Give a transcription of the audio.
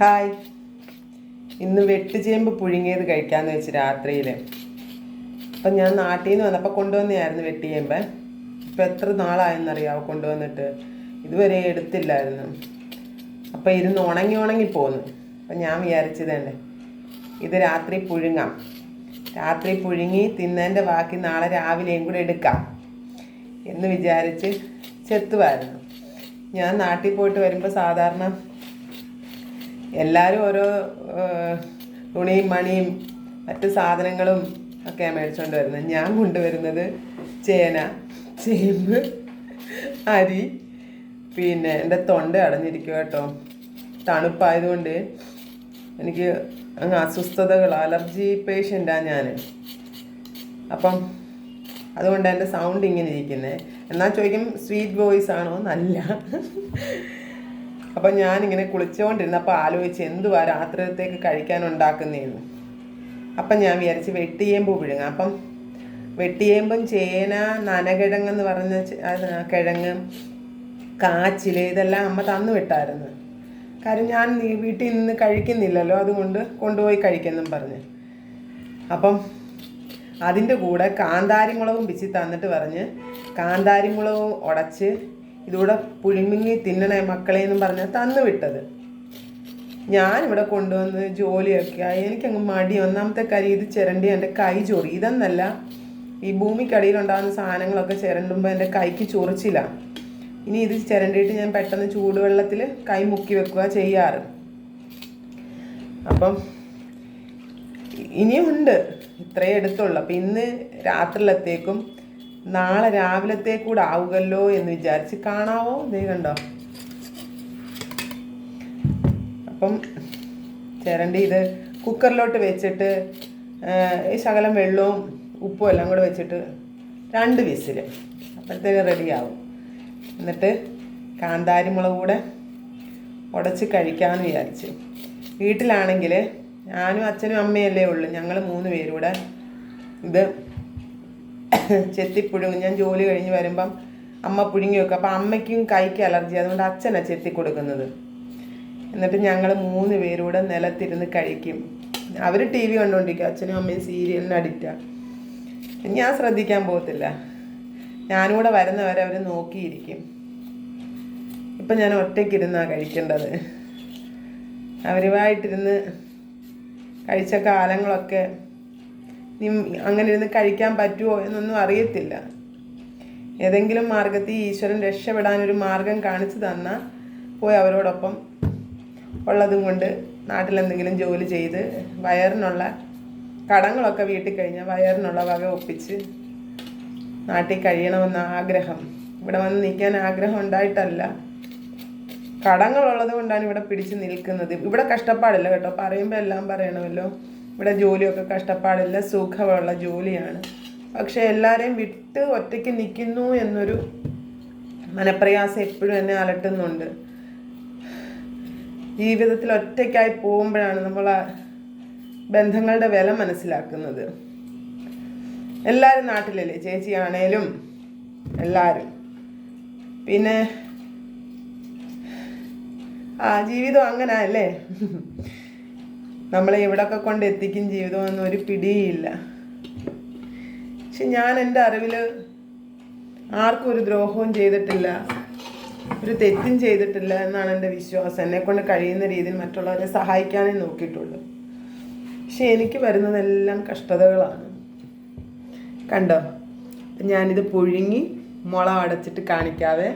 Hi. ഇന്ന് വെട്ടുചേമ്പ് പുഴുങ്ങിയത് കഴിക്കാമെന്ന് വെച്ച് രാത്രിയിൽ അപ്പം ഞാൻ നാട്ടിൽ നിന്ന് വന്നപ്പോൾ കൊണ്ടുവന്നെയായിരുന്നു വെട്ടിയേമ്പ് ഇപ്പം എത്ര നാളായെന്നറിയാമോ കൊണ്ടുവന്നിട്ട്? ഇതുവരെ എടുത്തില്ലായിരുന്നു. അപ്പം ഇരുന്ന് ഉണങ്ങി ഉണങ്ങി പോന്നു. അപ്പം ഞാൻ വിചാരിച്ചതന്നെ ഇത് രാത്രി പുഴുങ്ങാം. രാത്രി പുഴുങ്ങി തിന്നതിന്റെ ബാക്കി നാളെ രാവിലെയും കൂടെ എടുക്കാം എന്ന് വിചാരിച്ച് ചെത്തുമായിരുന്നു ഞാൻ നാട്ടിൽ പോയിട്ട് വരുമ്പോൾ സാധാരണ എല്ലാവരും ഓരോ തുണിയും മണിയും മറ്റു സാധനങ്ങളും ഒക്കെ മേടിച്ചുകൊണ്ട് വരുന്നത് ഞാൻ കൊണ്ടുവരുന്നത് ചേന ചേമ്പ് അരി പിന്നെ എന്റെ തൊണ്ട അടഞ്ഞിരിക്കുക കേട്ടോ. തണുപ്പായതുകൊണ്ട് എനിക്ക് അങ്ങ് അസ്വസ്ഥതകൾ അലർജി പേഷ്യന്റാണ് ഞാൻ അപ്പം അതുകൊണ്ട് എന്റെ സൗണ്ട് ഇങ്ങനെ ഇരിക്കുന്നത് എന്നാൽ ചോദിക്കും സ്വീറ്റ് വോയിസ് ആണോ? എന്നല്ല. അപ്പം ഞാനിങ്ങനെ കുളിച്ചുകൊണ്ടിരുന്നപ്പോൾ ആലോചിച്ച് എന്തുവാ രാത്രിത്തേക്ക് കഴിക്കാൻ ഉണ്ടാക്കുന്നേന്ന് അപ്പം ഞാൻ വിചാരിച്ച് വെട്ടിയേമ്പ് പിഴുങ്ങാം. അപ്പം വെട്ടിയേമ്പും ചേന നനകിഴങ്ങെന്ന് പറഞ്ഞ കിഴങ്ങ് കാച്ചിൽ ഇതെല്ലാം അമ്മ തന്നു വിട്ടായിരുന്നു. കാര്യം ഞാൻ വീട്ടിൽ നിന്ന് കഴിക്കുന്നില്ലല്ലോ അതുകൊണ്ട് കൊണ്ടുപോയി കഴിക്കുന്നും പറഞ്ഞ്. അപ്പം അതിന്റെ കൂടെ കാന്താരിമുളകും പിച്ചി തന്നിട്ട് പറഞ്ഞ് കാന്താരിമുളകും ഉടച്ച് ഇതുകൂടെ പുഴുങ്ങി തിന്നണേ മക്കളെ എന്നും പറഞ്ഞ് തന്നു വിട്ടത്. ഞാനിവിടെ കൊണ്ടുവന്ന് ജോലിയൊക്കെ ആയി. എനിക്കങ്ങ് മടി. ഒന്നാമത്തെ കാര്യം ഇത് ചിരണ്ടി എന്റെ കൈ ചൊറി. ഇതെന്നല്ല ഈ ഭൂമിക്കടിയിലുണ്ടാകുന്ന സാധനങ്ങളൊക്കെ ചിരണ്ടുമ്പോൾ എന്റെ കൈക്ക് ചൊറിച്ചില്ല ഇനി ഇത് ചിരണ്ടിയിട്ട് ഞാൻ പെട്ടെന്ന് ചൂടുവെള്ളത്തിൽ കൈ മുക്കി വെക്കുക ചെയ്യാറ്. അപ്പം ഇനിയുണ്ട്. ഇത്രയേ എടുത്തുള്ളൂ. അപ്പം ഇന്ന് രാത്രിയിലത്തേക്കും നാളെ രാവിലത്തേക്കൂടെ ആവുകല്ലോ എന്ന് വിചാരിച്ച് കാണാവോ? ദൈവം കണ്ടോ? അപ്പം ചേരണ്ടി ഇത് കുക്കറിലോട്ട് വെച്ചിട്ട് ഈ ശകലം വെള്ളവും ഉപ്പും എല്ലാം കൂടെ വെച്ചിട്ട് രണ്ട് വിസിൽ അപ്പോഴത്തേക്ക് റെഡിയാവും എന്നിട്ട് കാന്താരിമുളക് കൂടെ ഉടച്ച് കഴിക്കാമെന്ന് വിചാരിച്ച്. വീട്ടിലാണെങ്കിൽ ഞാനും അച്ഛനും അമ്മയല്ലേ ഉള്ളൂ. ഞങ്ങൾ മൂന്ന് പേരും കൂടെ ഇത് ചെത്തിപ്പുഴുങ്ങും ഞാൻ ജോലി കഴിഞ്ഞ് വരുമ്പം അമ്മ പുഴുങ്ങി വെക്കും. അപ്പം അമ്മയ്ക്കും കൈക്ക് അലർജി. അതുകൊണ്ട് അച്ഛനാണ് ചെത്തി കൊടുക്കുന്നത് എന്നിട്ട് ഞങ്ങൾ മൂന്ന് പേരൂടെ നിലത്തിരുന്ന് കഴിക്കും. അവർ ടി വി കണ്ടുകൊണ്ടിരിക്കും അച്ഛനും അമ്മയും സീരിയലിന് അഡിക്റ്റാണ് ഞാൻ ശ്രദ്ധിക്കാൻ പോകത്തില്ല. ഞാനൂടെ വരുന്നവരെ അവർ നോക്കിയിരിക്കും. ഇപ്പം ഞാൻ ഒറ്റയ്ക്കിരുന്നാണ് കഴിക്കേണ്ടത്. അവരുമായിട്ടിരുന്ന് കഴിച്ച കാലങ്ങളൊക്കെ അങ്ങനെ ഇരുന്ന് കഴിക്കാൻ പറ്റുമോ എന്നൊന്നും അറിയത്തില്ല. ഏതെങ്കിലും മാർഗത്തിൽ ഈശ്വരൻ രക്ഷപ്പെടാനൊരു മാർഗം കാണിച്ചു തന്നാൽ പോയി അവരോടൊപ്പം ഉള്ളതും കൊണ്ട് നാട്ടിലെന്തെങ്കിലും ജോലി ചെയ്ത് വയറിനുള്ള കടങ്ങളൊക്കെ വീട്ടിൽ കഴിഞ്ഞാൽ വയറിനുള്ള വക ഒപ്പിച്ച് നാട്ടിൽ കഴിയണമെന്ന ആഗ്രഹം. ഇവിടെ വന്ന് നിൽക്കാൻ ആഗ്രഹം ഉണ്ടായിട്ടല്ല. കടങ്ങളുള്ളത് കൊണ്ടാണ് ഇവിടെ പിടിച്ച് നിൽക്കുന്നത്. ഇവിടെ കഷ്ടപ്പാടില്ല കേട്ടോ. പറയുമ്പോൾ എല്ലാം പറയണമല്ലോ. ഇവിടെ ജോലിയൊക്കെ കഷ്ടപ്പാടില്ല സുഖമുള്ള ജോലിയാണ്. പക്ഷെ എല്ലാവരെയും വിട്ട് ഒറ്റയ്ക്ക് നിൽക്കുന്നു എന്നൊരു മനപ്രയാസം എപ്പോഴും എന്നെ അലട്ടുന്നുണ്ട്. ജീവിതത്തിൽ ഒറ്റയ്ക്കായി പോകുമ്പോഴാണ് നമ്മൾ ബന്ധങ്ങളുടെ വില മനസ്സിലാക്കുന്നത്. എല്ലാവരും നാട്ടിലല്ലേ? ചേച്ചിയാണേലും എല്ലാവരും പിന്നെ ആ ജീവിതം അങ്ങനെ അല്ലേ നമ്മളെ എവിടൊക്കെ കൊണ്ട് എത്തിക്കും ജീവിതം എന്നും ഒരു പിടിയില്ല. പക്ഷെ ഞാൻ എന്റെ അറിവിൽ ആർക്കും ഒരു ദ്രോഹവും ചെയ്തിട്ടില്ല ഒരു തെറ്റും ചെയ്തിട്ടില്ല എന്നാണ് എന്റെ വിശ്വാസം. എന്നെ കൊണ്ട് കഴിയുന്ന രീതിയിൽ മറ്റുള്ളവരെ സഹായിക്കാനേ നോക്കിയിട്ടുള്ളൂ. പക്ഷെ എനിക്ക് വരുന്നതെല്ലാം കഷ്ടതകളാണ്. കണ്ടോ? ഞാനിത് പുഴുങ്ങി മുള അടച്ചിട്ട് കാണിക്കാവേ.